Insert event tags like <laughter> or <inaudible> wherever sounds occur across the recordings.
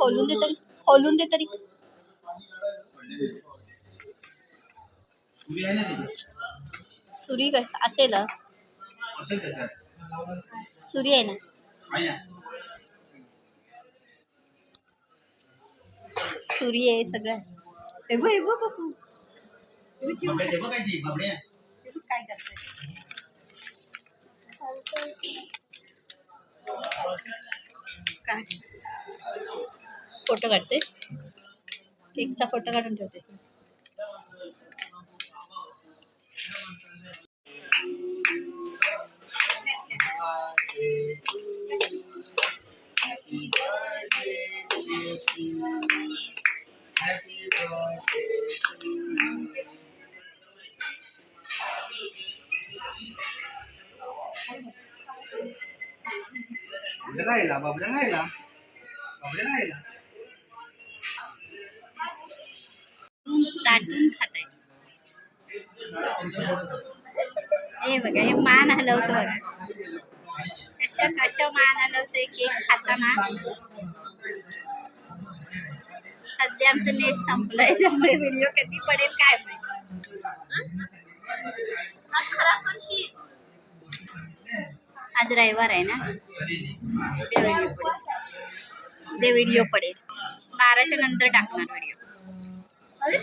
खोलून दे तरी खोलून दे तरी सुरी है असेल सुरी आहे ना. सुरी है सग हे बघ हे बघ काय करते काय? फोटो काढते केकचा फोटो काढून ठेवते बाबड्या राहिला बाबड्या राहिला बाबड्या राहिला चाटून खाताय हे बघा हे मान हलवतो बघा. कसं कसं मान हलवतोय केक खाताना? सध्या आमचं नेट संपलंय त्यामुळे व्हिडिओ कधी पडेल काय माहिती. आज रविवार आहे ना? उद्या व्हिडिओ पडेल. उद्या व्हिडिओ पडेल. बाराच्या नंतर टाकणार व्हिडिओ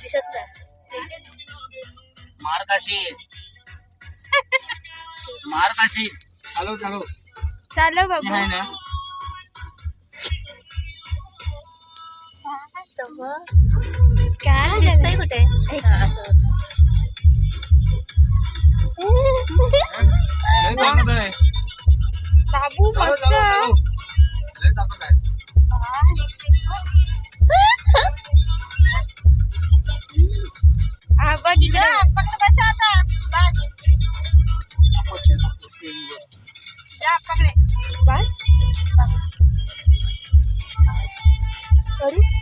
दिसत <laughs> नाही मार काशी मार काशी चालव चालव चालो बाबू आहे ना काय दिसतंय कुठे? लय करू?